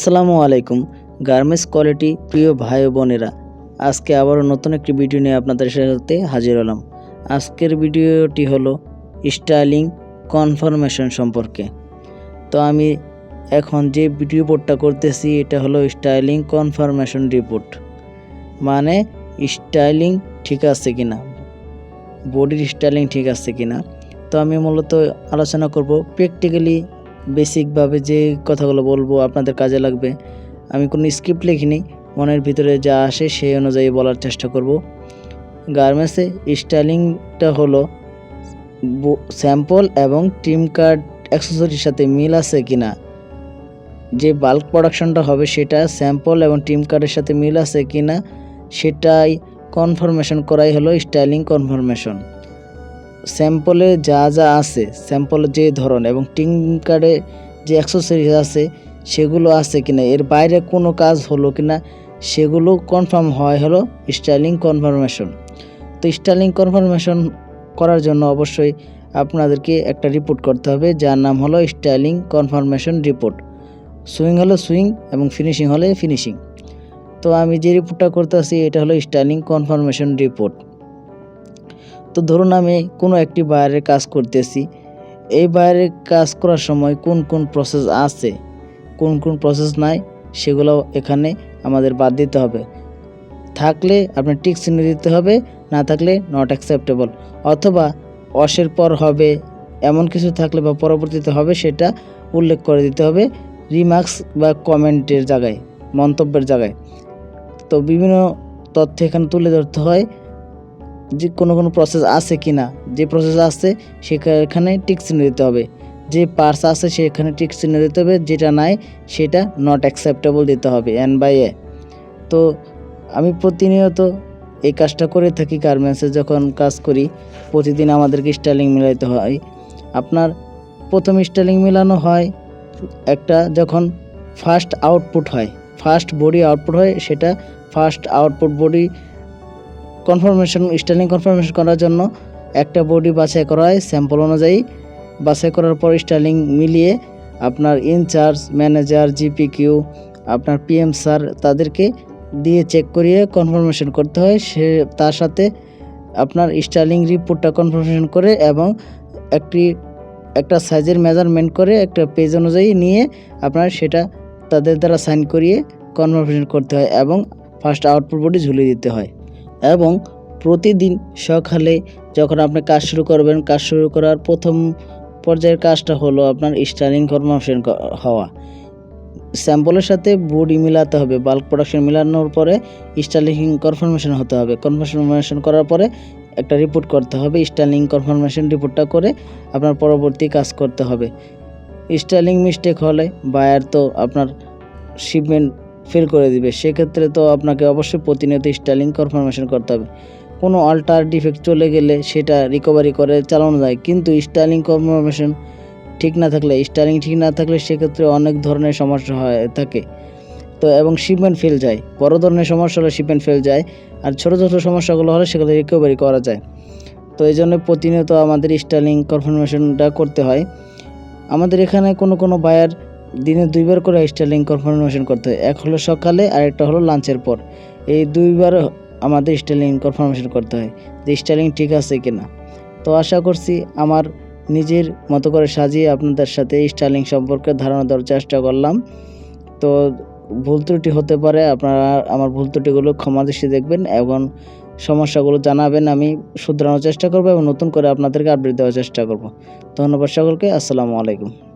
আসসালামু আলাইকুম, garments quality প্রিয় ভাই বোনেরা। আজকে আবারও নতুন একটি ভিডিও নিয়ে আপনাদের সাথে হাজির হলাম। আজকের ভিডিওটি হলো স্টাইলিং কনফার্মেশন সম্পর্কে। তো আমি এখন যে ভিডিও রিপোর্টটা করতেছি, এটা হলো স্টাইলিং কনফার্মেশন রিপোর্ট। মানে স্টাইলিং ঠিক আছে কিনা? বডির স্টাইলিং ঠিক আছে কিনা? তো আমি মূলত আলোচনা করব প্র্যাকটিক্যালি বেসিকভাবে যে কথাগুলো বলব আপনাদের কাজে লাগবে, আমি কোনো স্ক্রিপ্ট লিখিনি, মনের ভিতরে যা আসে সেই অনুযায়ী বলার চেষ্টা করব। গার্মেন্টসে স্টাইলিংটা হলো স্যাম্পল এবং টিম কার্ড অ্যাক্সেসরির সাথে মিল আছে কি না যে বাল্ক প্রোডাকশনটা হবে সেটা স্যাম্পল এবং টিম কার্ডের সাথে মিল আছে কি না সেটাই কনফার্মেশন করাই হলো স্টাইলিং কনফার্মেশন। স্যাম্পলে যা যা আছে স্যাম্পলের যে ধরন এবং টিম কার্ডে যে অ্যাক্সেসরিজ আছে, সেগুলো আছে কিনা, এর বাইরে কোনো কাজ হলো কিনা, সেগুলো কনফার্ম হয় হলো স্টাইলিং কনফার্মেশন তো স্টাইলিং কনফার্মেশন করার জন্য অবশ্যই আপনাদেরকে একটা রিপোর্ট করতে হবে, যার নাম হলো স্টাইলিং কনফার্মেশন রিপোর্ট সুইং হলো সুইং এবং ফিনিশিং হলে ফিনিশিং তো আমি যে রিপোর্টটা করতে করতেছি এটা হলো স্টাইলিং কনফার্মেশন রিপোর্ট তো ধরুন আমি কোনো একটি বাইরের কাজ করতেছি। এই বাইরের কাজ করার সময় কোন কোন প্রসেস আছে, কোন কোন প্রসেস নাই, সেগুলো এখানে আমাদের বাদ দিতে হবে। থাকলে আপনি টিক চিহ্ন দিতে হবে, না থাকলে নট অ্যাকসেপ্টেবল অথবা অসের পর হবে, এমন কিছু থাকলে বা পরবর্তীতে হবে, সেটা উল্লেখ করে দিতে হবে রিমার্কস বা কমেন্টের জায়গায়, মন্তব্যের জায়গায়। তো বিভিন্ন তথ্য এখানে তুলে ধরতে হয় যে কোনো কোনো প্রসেস আছে কি না যে প্রসেস আছে সেখানে টিক চিহ্ন দিতে হবে। যে পার্স আছে সেখানে টিক চিহ্ন দিতে হবে, যেটা নাই সেটা নট অ্যাকসেপ্টেবল দিতে হবে এন বাই এ তো আমি প্রতিনিয়ত এই কাজটা করে থাকি গার্মেন্টসে যখন কাজ করি, প্রতিদিন আমাদেরকে স্টাইলিং মিলাইতে হয়। আপনার প্রথম স্টাইলিং মেলানো হয় একটা যখন ফার্স্ট আউটপুট হয় ফার্স্ট বডি আউটপুট হয়, সেটা first output body confirmation styling confirmation করার জন্য একটা বডি বাছাই করা হয় স্যাম্পল অনুযায়ী। বাছাই করার পর স্টাইলিং মিলিয়ে আপনার ইনচার্জ ম্যানেজার জিপি কিউ আপনার পিএম স্যার তাদেরকে দিয়ে চেক করিয়ে কনফার্মেশন করতে হয়। সে, তার সাথে আপনার স্টাইলিং রিপোর্টটা কনফার্মেশন করে এবং একটি, একটা সাইজের মেজারমেন্ট করে একটা পেজ অনুযায়ী নিয়ে আপনার সেটা তাদের দ্বারা সাইন করিয়ে কনফার্মেশন করতে হয় এবং ফার্স্ট আউটপুট বডি ঝুলিয়ে দিতে হয়। এবং প্রতিদিন সকালে যখন আপনি কাজ শুরু করবেন, কাজ শুরু করার প্রথম পর্যায়ের কাজটা হলো আপনার স্টাইলিং কনফার্মেশন হওয়া। স্যাম্পলের সাথে বডি মিলাতে হবে বাল্ক প্রোডাকশন মিলানোর পরে স্টাইলিং কনফার্মেশন হতে হবে। কনফার্মেশন করার পরে একটা রিপোর্ট করতে হবে, স্টাইলিং কনফার্মেশন রিপোর্টটা করে আপনার পরবর্তী কাজ করতে হবে। স্টাইলিং মিস্টেক হলে বায়ার তো আপনার শিপমেন্ট ফেল করে দিবে। সেক্ষেত্রে তো আপনাকে অবশ্যই প্রতিনিয়ত স্টাইলিং কনফার্মেশন করতে হবে। কোনো অল্টার ডিফেক্ট চলে গেলে সেটা রিকভারি করে চালানো যায়। কিন্তু স্টাইলিং কনফার্মেশন ঠিক না থাকলে, স্টাইলিং ঠিক না থাকলে সেক্ষেত্রে অনেক ধরনের সমস্যা হয়, থাকে। তো এবং শিপমেন্ট ফেল যায়। বড় ধরনের সমস্যা হলে শিপমেন্ট ফেল যায়। আর ছোটো ছোটো সমস্যাগুলো হলে সেগুলো রিকভারি করা যায়। তো এই জন্য প্রতিনিয়ত আমাদের স্টাইলিং কনফার্মেশনটা করতে হয়। আমাদের এখানে কোনো কোনো বায়ার দিনে দুইবার করে স্টাইলিং কনফার্মেশন করতে হয়। এক হলো সকালে আর একটা হলো লাঞ্চের পর। এই দুইবার আমাদের স্টাইলিং কনফার্মেশন করতে হয় যে স্টাইলিং ঠিক আছে কি না তো আশা করছি আমার নিজের মতো করে সাজিয়ে আপনাদের সাথে স্টাইলিং সম্পর্কে ধারণা দেওয়ার চেষ্টা করলাম। তো ভুল ত্রুটি হতে পারে, আপনারা আমার ভুল ত্রুটিগুলো ক্ষমা দৃষ্টি দেখবেন এবং সমস্যাগুলো জানাবেন, আমি শুধরানোর চেষ্টা করব এবং নতুন করে আপনাদেরকে আপডেট দেওয়ার চেষ্টা করব। ধন্যবাদ সকলকে, আসসালামু আলাইকুম।